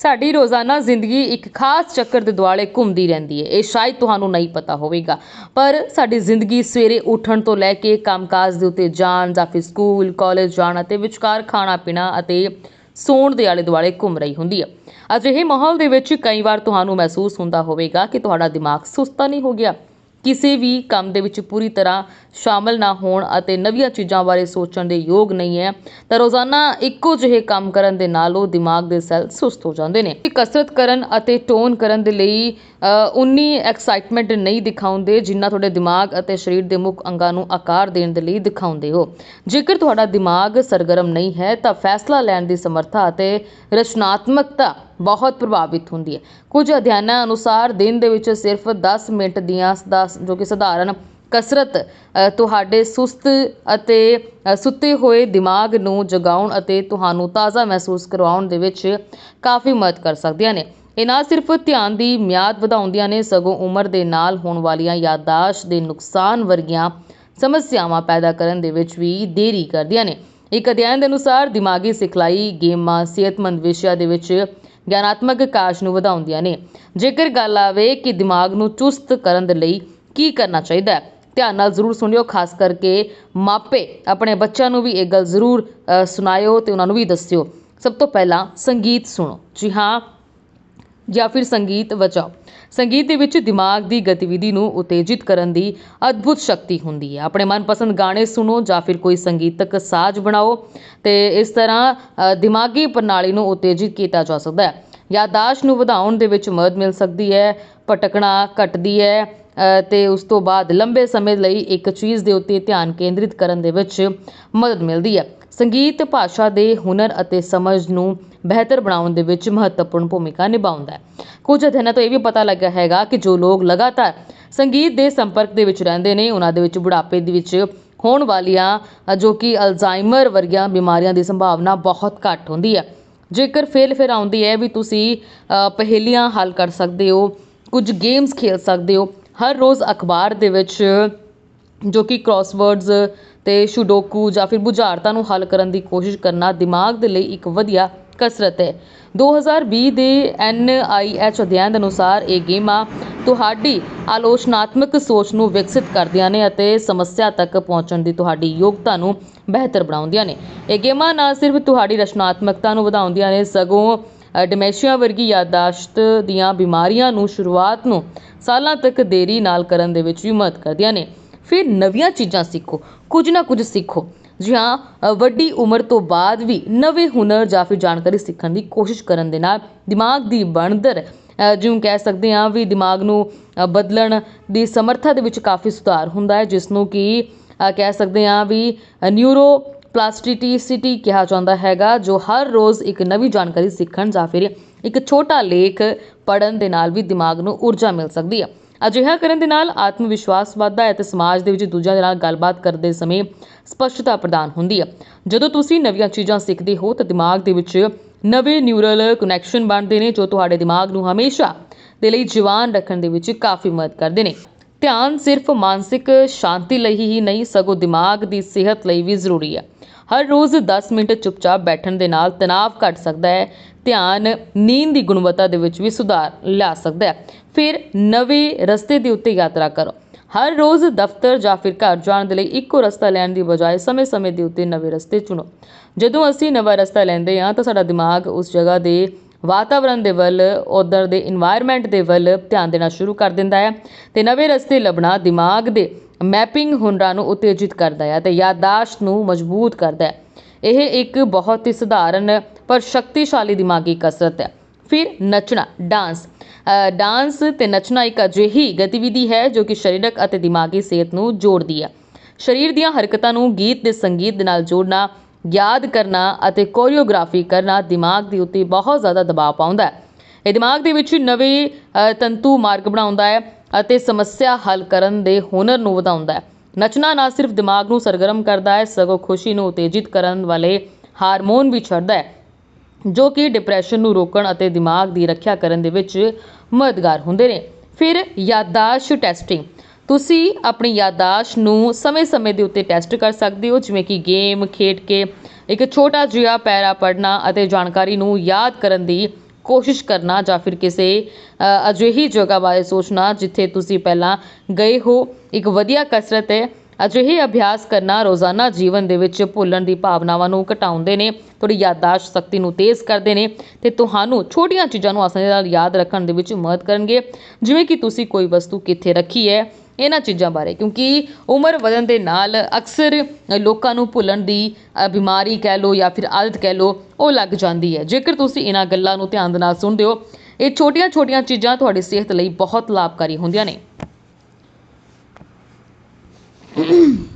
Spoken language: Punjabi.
ਸਾਡੀ ਰੋਜ਼ਾਨਾ ਜ਼ਿੰਦਗੀ ਇੱਕ ਖਾਸ ਚੱਕਰ ਦੇ ਦੁਆਲੇ ਘੁੰਮਦੀ ਰਹਿੰਦੀ ਹੈ। ਇਹ ਸ਼ਾਇਦ ਤੁਹਾਨੂੰ ਨਹੀਂ ਪਤਾ ਹੋਵੇਗਾ। ਪਰ ਸਾਡੀ ਜ਼ਿੰਦਗੀ ਸਵੇਰੇ ਉੱਠਣ ਤੋਂ ਲੈ ਕੇ ਕੰਮਕਾਜ ਦੇ ਉੱਤੇ ਜਾਣ ਜਾਂ ਫਿਰ ਸਕੂਲ, ਕਾਲਜ ਜਾਣ ਅਤੇ ਵਿਚਕਾਰ ਖਾਣਾ ਪੀਣਾ ਅਤੇ ਸੌਣ ਦੇ ਆਲੇ ਦੁਆਲੇ ਘੁੰਮ ਰਹੀ ਹੁੰਦੀ ਹੈ। ਅਜਿਹੇ ਮਾਹੌਲ ਦੇ ਵਿੱਚ ਕਈ ਵਾਰ ਤੁਹਾਨੂੰ ਮਹਿਸੂਸ ਹੁੰਦਾ ਹੋਵੇਗਾ ਕਿ ਤੁਹਾਡਾ ਦਿਮਾਗ ਸੁਸਤਾ ਨਹੀਂ ਹੋ ਗਿਆ। ਕਿਸੇ ਵੀ ਕੰਮ ਦੇ ਵਿੱਚ ਪੂਰੀ ਤਰ੍ਹਾਂ ਸ਼ਾਮਲ ਨਾ ਹੋਣ ਅਤੇ ਨਵੀਆਂ ਚੀਜ਼ਾਂ ਬਾਰੇ ਸੋਚਣ ਦੇ ਯੋਗ ਨਹੀਂ ਹੈ, ਤਾਂ ਰੋਜ਼ਾਨਾ ਇੱਕੋ ਜਿਹੇ ਕੰਮ ਕਰਨ ਦੇ ਨਾਲ ਉਹ ਦਿਮਾਗ ਦੇ ਸੈੱਲ ਸੁਸਤ ਹੋ ਜਾਂਦੇ ਨੇ। ਕਸਰਤ ਕਰਨ ਅਤੇ ਟੋਨ ਕਰਨ ਦੇ ਲਈ ਉਨੀ ਐਕਸਾਈਟਮੈਂਟ ਨਹੀਂ ਦਿਖਾਉਂਦੇ ਜਿੰਨਾ ਤੁਹਾਡੇ ਦਿਮਾਗ ਅਤੇ ਸਰੀਰ ਦੇ ਮੁੱਖ ਅੰਗਾਂ ਨੂੰ ਆਕਾਰ ਦੇਣ ਦੇ ਲਈ ਦਿਖਾਉਂਦੇ ਹੋ। ਜੇਕਰ ਤੁਹਾਡਾ ਦਿਮਾਗ ਸਰਗਰਮ ਨਹੀਂ ਹੈ, ਤਾਂ ਫੈਸਲਾ ਲੈਣ ਦੀ ਸਮਰੱਥਾ ਅਤੇ ਰਚਨਾਤਮਕਤਾ ਬਹੁਤ ਪ੍ਰਭਾਵਿਤ ਹੁੰਦੀ ਹੈ। ਕੁਝ ਅਧਿਐਨਾਂ ਅਨੁਸਾਰ ਦਿਨ ਦੇ ਵਿੱਚ ਸਿਰਫ 10 ਮਿੰਟ ਦੀਆਂ ਸਦਾ- ਜੋ ਕਿ ਸਧਾਰਨ ਕਸਰਤ ਤੁਹਾਡੇ ਸੁਸਤ ਅਤੇ ਸੁੱਤੇ ਹੋਏ ਦਿਮਾਗ ਨੂੰ ਜਗਾਉਣ ਅਤੇ ਤੁਹਾਨੂੰ ਤਾਜ਼ਾ ਮਹਿਸੂਸ ਕਰਵਾਉਣ ਦੇ ਵਿੱਚ ਕਾਫੀ ਮਦਦ ਕਰ ਸਕਦੀਆਂ ਨੇ। ਇਹ ਨਾ ਸਿਰਫ ਧਿਆਨ ਦੀ ਮਿਆਦ ਵਧਾਉਂਦੀਆਂ ਨੇ, ਸਗੋਂ ਉਮਰ ਦੇ ਨਾਲ ਹੋਣ ਵਾਲੀਆਂ ਯਾਦਾਸ਼ਤ ਦੇ ਨੁਕਸਾਨ ਵਰਗੀਆਂ ਸਮੱਸਿਆਵਾਂ ਪੈਦਾ ਕਰਨ ਦੇ ਵਿੱਚ ਵੀ ਦੇਰੀ ਕਰਦੀਆਂ ਨੇ। ਇੱਕ ਅਧਿਐਨ ਦੇ ਅਨੁਸਾਰ ਦਿਮਾਗੀ ਸਿਖਲਾਈ, ਗੇਮਾਂ, ਸਿਹਤਮੰਦ ਵਿਸ਼ਿਆਂ ਦੇ ਵਿੱਚ ਗਿਆਨਾਤਮਕ ਕਾਜ ਨੂੰ ਵਧਾਉਂਦੀਆਂ ਨੇ। ਜੇਕਰ ਗੱਲ ਆਵੇ ਕਿ ਦਿਮਾਗ ਨੂੰ ਚੁਸਤ ਕਰਨ ਦੇ ਲਈ ਕੀ ਕਰਨਾ ਚਾਹੀਦਾ ਹੈ ਧਿਆਨ ਨਾਲ ਜ਼ਰੂਰ ਸੁਣਿਓ ਖਾਸ ਕਰਕੇ ਮਾਪੇ। ਆਪਣੇ ਬੱਚਿਆਂ ਨੂੰ ਵੀ ਇਹ ਗੱਲ ਜ਼ਰੂਰ ਅ, ਸੁਣਾਇਓ ਤੇ ਉਹਨਾਂ ਨੂੰ ਵੀ ਦੱਸਿਓ। ਸਭ ਤੋਂ ਪਹਿਲਾਂ ਸੰਗੀਤ ਸੁਣੋ। ਜੀ ਹਾਂ ਜਾਂ ਫਿਰ ਸੰਗੀਤ ਵਜਾਓ ਸੰਗੀਤ ਦੇ ਵਿੱਚ ਦਿਮਾਗ ਦੀ ਗਤੀਵਿਧੀ ਨੂੰ ਉਤੇਜਿਤ ਕਰਨ ਦੀ ਅਦਭੁਤ ਸ਼ਕਤੀ ਹੁੰਦੀ ਹੈ। ਆਪਣੇ ਮਨਪਸੰਦ ਗਾਣੇ ਸੁਣੋ ਜਾਂ ਫਿਰ ਕੋਈ ਸੰਗੀਤਕ ਸਾਜ਼ ਬਣਾਓ ਤੇ ਇਸ ਤਰ੍ਹਾਂ ਦਿਮਾਗੀ ਪ੍ਰਣਾਲੀ ਨੂੰ ਉਤੇਜਿਤ ਕੀਤਾ ਜਾ ਸਕਦਾ ਹੈ। ਯਾਦਾਸ਼ਤ ਨੂੰ ਵਧਾਉਣ ਦੇ ਵਿੱਚ ਮਦਦ ਮਿਲ ਸਕਦੀ ਹੈ ਭਟਕਣਾ ਘਟਦੀ ਹੈ ਅ, ਤੇ ਉਸ ਤੋਂ ਬਾਅਦ ਲੰਬੇ ਸਮੇਂ ਲਈ ਇੱਕ ਚੀਜ਼ ਦੇ ਉੱਤੇ ਧਿਆਨ ਕੇਂਦਰਿਤ ਕਰਨ ਦੇ ਵਿੱਚ ਮਦਦ ਮਿਲਦੀ ਹੈ। ਸੰਗੀਤ, ਭਾਸ਼ਾ ਦੇ ਹੁਨਰ ਅਤੇ ਸਮਝ ਨੂੰ ਬਿਹਤਰ ਬਣਾਉਣ ਦੇ ਵਿੱਚ ਮਹੱਤਵਪੂਰਨ ਭੂਮਿਕਾ ਨਿਭਾਉਂਦਾ ਹੈ। ਕੁਝ ਅਧਿਐਨਾਂ ਤੋਂ ਇਹ ਵੀ ਪਤਾ ਲੱਗਾ ਹੈਗਾ ਕਿ ਜੋ ਲੋਕ ਲਗਾਤਾਰ ਸੰਗੀਤ ਦੇ ਸੰਪਰਕ ਦੇ ਵਿੱਚ ਰਹਿੰਦੇ ਨੇ, ਉਹਨਾਂ ਦੇ ਵਿੱਚ ਬੁਢਾਪੇ ਦੇ ਵਿੱਚ ਹੋਣ ਵਾਲੀਆਂ, ਜੋ ਕਿ ਅਲਜ਼ਾਈਮਰ ਵਰਗੀਆਂ ਬਿਮਾਰੀਆਂ ਦੀ ਸੰਭਾਵਨਾ ਬਹੁਤ ਘੱਟ ਹੁੰਦੀ ਹੈ। ਜੇਕਰ ਫੇਲ ਫਿਰ ਆਉਂਦੀ ਹੈ ਵੀ ਤੁਸੀਂ ਪਹੇਲੀਆਂ ਹੱਲ ਕਰ ਸਕਦੇ ਹੋ, ਕੁਝ ਗੇਮਸ ਖੇਡ ਸਕਦੇ ਹੋ, ਹਰ ਰੋਜ਼ ਅਖਬਾਰ ਦੇ ਵਿੱਚ ਜੋ ਕਿ ਕ੍ਰਾਸਵਰਡਸ ਅਤੇ ਸ਼ੁਡੋਕੂ ਜਾਂ ਫਿਰ ਬੁਝਾਰਤਾਂ ਨੂੰ ਹੱਲ ਕਰਨ ਦੀ ਕੋਸ਼ਿਸ਼ ਕਰਨਾ ਦਿਮਾਗ ਦੇ ਲਈ ਇੱਕ ਵਧੀਆ ਕਸਰਤ ਹੈ। 2020 ਦੇ ਐੱਨ ਆਈ NIH ਅਧਿਐਨ ਦੇ ਅਨੁਸਾਰ ਇਹ ਗੇਮਾਂ ਤੁਹਾਡੀ ਆਲੋਚਨਾਤਮਕ ਸੋਚ ਨੂੰ ਵਿਕਸਿਤ ਕਰਦੀਆਂ ਨੇ ਅਤੇ ਸਮੱਸਿਆ ਤੱਕ ਪਹੁੰਚਣ ਦੀ ਤੁਹਾਡੀ ਯੋਗਤਾ ਨੂੰ ਬਿਹਤਰ ਬਣਾਉਂਦੀਆਂ ਨੇ। ਇਹ ਗੇਮਾਂ ਨਾ ਸਿਰਫ ਤੁਹਾਡੀ ਰਚਨਾਤਮਕਤਾ ਨੂੰ ਵਧਾਉਂਦੀਆਂ ਨੇ ਸਗੋਂ ਅ, ਡਿਮੈਂਸ਼ੀਆ ਵਰਗੀ ਯਾਦਾਸ਼ਤ ਦੀਆਂ ਬਿਮਾਰੀਆਂ ਨੂੰ ਸ਼ੁਰੂਆਤ ਨੂੰ ਸਾਲਾਂ ਤੱਕ ਦੇਰੀ ਨਾਲ ਕਰਨ ਦੇ ਵਿੱਚ ਵੀ ਮਦਦ ਕਰਦੀਆਂ ਨੇ। ਫਿਰ ਨਵੀਆਂ ਚੀਜ਼ਾਂ ਸਿੱਖੋ ਕੁਝ ਨਾ ਕੁਝ ਸਿੱਖੋ। ਜੀ ਹਾਂ ਵੱਡੀ ਉਮਰ ਤੋਂ ਬਾਅਦ ਵੀ ਨਵੇਂ ਹੁਨਰ ਜਾਂ ਫਿਰ ਜਾਣਕਾਰੀ ਸਿੱਖਣ ਦੀ ਕੋਸ਼ਿਸ਼ ਕਰਨ ਦੇ ਨਾਲ ਦਿਮਾਗ ਦੀ ਬਣਤਰ ਅ, ਜਿਉਂ ਕਹਿ ਸਕਦੇ ਹਾਂ ਵੀ ਦਿਮਾਗ ਨੂੰ ਬਦਲਣ ਦੀ ਸਮਰੱਥਾ ਦੇ ਵਿੱਚ ਕਾਫੀ ਸੁਧਾਰ ਹੁੰਦਾ ਹੈ ਜਿਸ ਨੂੰ ਕਿ ਕਹਿ ਸਕਦੇ ਹਾਂ ਵੀ ਨਿਊਰੋ ਪਲਾਸਟਿਸਿਟੀ ਕਿਹਾ ਜਾਂਦਾ ਹੈਗਾ ਜੋ ਹਰ ਰੋਜ਼ ਇੱਕ ਨਵੀਂ ਜਾਣਕਾਰੀ ਸਿੱਖਣ ਜਾਂ ਫਿਰ ਇੱਕ ਛੋਟਾ ਲੇਖ ਪੜਨ ਦੇ ਨਾਲ ਵੀ ਦਿਮਾਗ ਨੂੰ ਊਰਜਾ ਮਿਲ ਸਕਦੀ ਹੈ। ਅਜਿਹਾ ਕਰਨ ਦੇ ਨਾਲ ਆਤਮ ਵਿਸ਼ਵਾਸ ਵੱਧਦਾ ਹੈ ਤੇ ਸਮਾਜ ਦੇ ਵਿੱਚ ਦੂਜਿਆਂ ਦੇ ਨਾਲ ਗੱਲਬਾਤ ਕਰਦੇ ਸਮੇਂ ਸਪਸ਼ਟਤਾ ਪ੍ਰਦਾਨ ਹੁੰਦੀ ਹੈ। ਜਦੋਂ ਤੁਸੀਂ ਨਵੀਆਂ ਚੀਜ਼ਾਂ ਸਿੱਖਦੇ ਹੋ ਤਾਂ ਦਿਮਾਗ ਦੇ ਵਿੱਚ ਨਵੇਂ ਨਿਊਰਲ ਕਨੈਕਸ਼ਨ ਬਣਦੇ ਨੇ, ਜੋ ਤੁਹਾਡੇ ਦਿਮਾਗ ਨੂੰ ਹਮੇਸ਼ਾ ਦੇ ਲਈ ਜਵਾਨ ਰੱਖਣ ਦੇ ਵਿੱਚ ਕਾਫੀ ਮਦਦ ਕਰਦੇ ਨੇ। ਧਿਆਨ ਸਿਰਫ ਮਾਨਸਿਕ ਸ਼ਾਂਤੀ ਲਈ ਹੀ ਨਹੀਂ, ਸਗੋਂ ਦਿਮਾਗ ਦੀ ਸਿਹਤ ਲਈ ਵੀ ਜ਼ਰੂਰੀ ਹੈ। ਹਰ ਰੋਜ਼ 10 ਮਿੰਟ ਚੁੱਪਚਾਪ ਬੈਠਣ ਦੇ ਨਾਲ ਤਣਾਅ ਘਟ ਸਕਦਾ ਹੈ ਧਿਆਨ ਨੀਂਦ ਦੀ ਗੁਣਵੱਤਾ ਦੇ ਵਿੱਚ ਵੀ ਸੁਧਾਰ ਲਿਆ ਸਕਦਾ ਹੈ। ਫਿਰ ਨਵੇਂ ਰਸਤੇ ਦੇ ਉੱਤੇ ਯਾਤਰਾ ਕਰੋ। ਹਰ ਰੋਜ਼ ਦਫ਼ਤਰ ਜਾਂ ਫਿਰ ਘਰ ਜਾਣ ਦੇ ਲਈ ਇੱਕੋ ਰਸਤਾ ਲੈਣ ਦੀ ਬਜਾਏ ਸਮੇਂ-ਸਮੇਂ ਦੇ ਉੱਤੇ ਨਵੇਂ ਰਸਤੇ ਚੁਣੋ। ਜਦੋਂ ਅਸੀਂ ਨਵਾਂ ਰਸਤਾ ਲੈਂਦੇ ਹਾਂ ਤਾਂ ਸਾਡਾ ਦਿਮਾਗ ਉਸ ਜਗ੍ਹਾ ਦੇ ਵਾਤਾਵਰਣ ਦੇ ਵੱਲ, ਉਧਰ ਦੇ এনवायरमेंट ਦੇ ਵੱਲ ਧਿਆਨ ਦੇਣਾ ਸ਼ੁਰੂ ਕਰ ਦਿੰਦਾ ਹੈ ਤੇ ਨਵੇਂ ਰਸਤੇ ਲੱਭਣਾ ਦਿਮਾਗ ਦੇ ਮੈਪਿੰਗ ਹੁਨਰਾਂ ਨੂੰ ਉਤੇਜਿਤ ਕਰਦਾ ਹੈ ਤੇ ਯਾਦਦਾਸ਼ਤ ਨੂੰ ਮਜ਼ਬੂਤ ਕਰਦਾ ਹੈ। ਇਹ ਇੱਕ ਬਹੁਤ ਹੀ ਸਧਾਰਨ ਪਰ ਸ਼ਕਤੀਸ਼ਾਲੀ ਦਿਮਾਗੀ ਕਸਰਤ ਹੈ। ਫਿਰ ਨੱਚਣਾ, ਡਾਂਸ। ਡਾਂਸ ਤੇ ਨੱਚਣਾ ਇੱਕ ਅਜਿਹੀ ਗਤੀਵਿਧੀ ਹੈ ਜੋ ਕਿ ਸਰੀਰਕ ਅਤੇ ਦਿਮਾਗੀ ਸਿਹਤ ਨੂੰ ਜੋੜਦੀ ਹੈ। ਸਰੀਰ ਦੀਆਂ ਹਰਕਤਾਂ ਨੂੰ ਗੀਤ ਦੇ ਸੰਗੀਤ ਦੇ ਨਾਲ ਜੋੜਨਾ, ਯਾਦ ਕਰਨਾ ਅਤੇ ਕੋਰੀਓਗ੍ਰਾਫੀ ਕਰਨਾ ਦਿਮਾਗ ਦੇ ਉੱਤੇ ਬਹੁਤ ਜ਼ਿਆਦਾ ਦਬਾਅ ਪਾਉਂਦਾ ਹੈ। ਇਹ ਦਿਮਾਗ ਦੇ ਵਿੱਚ ਨਵੇਂ ਤੰਤੂ ਮਾਰਗ ਬਣਾਉਂਦਾ ਹੈ ਅਤੇ ਸਮੱਸਿਆ ਹੱਲ ਕਰਨ ਦੇ ਹੁਨਰ ਨੂੰ ਵਧਾਉਂਦਾ ਹੈ। ਨੱਚਣਾ ਨਾ ਸਿਰਫ ਦਿਮਾਗ ਨੂੰ ਸਰਗਰਮ ਕਰਦਾ ਹੈ, ਸਗੋਂ ਖੁਸ਼ੀ ਨੂੰ ਉਤੇਜਿਤ ਕਰਨ ਵਾਲੇ ਹਾਰਮੋਨ ਵੀ ਛੱਡਦਾ ਹੈ। ਜੋ ਕਿ ਡਿਪਰੈਸ਼ਨ ਨੂੰ ਰੋਕਣ ਅਤੇ ਦਿਮਾਗ ਦੀ ਰੱਖਿਆ ਕਰਨ ਦੇ ਵਿੱਚ ਮਦਦਗਾਰ ਹੁੰਦੇ ਨੇ। ਫਿਰ ਯਾਦਾਸ਼ਤ ਟੈਸਟਿੰਗ ਤੁਸੀਂ ਆਪਣੀ ਯਾਦਾਸ਼ਤ ਨੂੰ ਸਮੇਂ-ਸਮੇਂ ਦੇ ਉੱਤੇ ਟੈਸਟ ਕਰ ਸਕਦੇ ਹੋ, ਜਿਵੇਂ ਕਿ ਗੇਮ, ਖੇਡ ਕੇ ਇੱਕ ਛੋਟਾ ਜਿਹਾ ਪੈਰਾ ਪੜ੍ਹਨਾ ਅਤੇ ਜਾਣਕਾਰੀ ਨੂੰ ਯਾਦ ਕਰਨ ਦੀ ਕੋਸ਼ਿਸ਼ ਕਰਨਾ ਜਾਂ ਫਿਰ ਕਿਸੇ ਅਜਿਹੀ ਜਗ੍ਹਾ ਬਾਰੇ ਸੋਚਣਾ ਜਿੱਥੇ ਤੁਸੀਂ ਪਹਿਲਾਂ ਗਏ ਹੋ। ਇੱਕ ਵਧੀਆ ਕਸਰਤ ਹੈ। ਅਜਿਹੇ ਅਭਿਆਸ ਕਰਨਾ ਰੋਜ਼ਾਨਾ ਜੀਵਨ ਦੇ ਵਿੱਚ ਭੁੱਲਣ ਦੀ ਭਾਵਨਾਵਾਂ ਨੂੰ ਘਟਾਉਂਦੇ ਨੇ ਤੁਹਾਡੀ ਯਾਦਦਾਸ਼ਤ ਸ਼ਕਤੀ ਨੂੰ ਤੇਜ਼ ਕਰਦੇ ਨੇ ਤੇ ਤੁਹਾਨੂੰ ਛੋਟੀਆਂ ਚੀਜ਼ਾਂ ਨੂੰ ਆਸਾਨੀ ਨਾਲ ਯਾਦ ਰੱਖਣ ਦੇ ਵਿੱਚ ਮਦਦ ਕਰਨਗੇ। ਜਿਵੇਂ ਕਿ ਤੁਸੀਂ ਕੋਈ ਵਸਤੂ ਕਿੱਥੇ ਰੱਖੀ ਹੈ, ਇਹਨਾਂ ਚੀਜ਼ਾਂ ਬਾਰੇ, ਕਿਉਂਕਿ ਉਮਰ ਵਧਣ ਦੇ ਨਾਲ ਅਕਸਰ ਲੋਕਾਂ ਨੂੰ ਭੁੱਲਣ ਦੀ ਬਿਮਾਰੀ ਕਹਿ ਲਓ ਜਾਂ ਫਿਰ ਆਦਤ ਕਹਿ ਲਓ, ਉਹ ਲੱਗ ਜਾਂਦੀ ਹੈ। ਜੇਕਰ ਤੁਸੀਂ ਇਹਨਾਂ ਗੱਲਾਂ ਨੂੰ ਧਿਆਨ ਦੇ ਨਾਲ ਸੁਣਦੇ ਹੋ, ਇਹ ਛੋਟੀਆਂ-ਛੋਟੀਆਂ ਚੀਜ਼ਾਂ ਤੁਹਾਡੀ ਸਿਹਤ ਲਈ ਬਹੁਤ ਲਾਭਕਾਰੀ ਹੁੰਦੀਆਂ ਨੇ। mm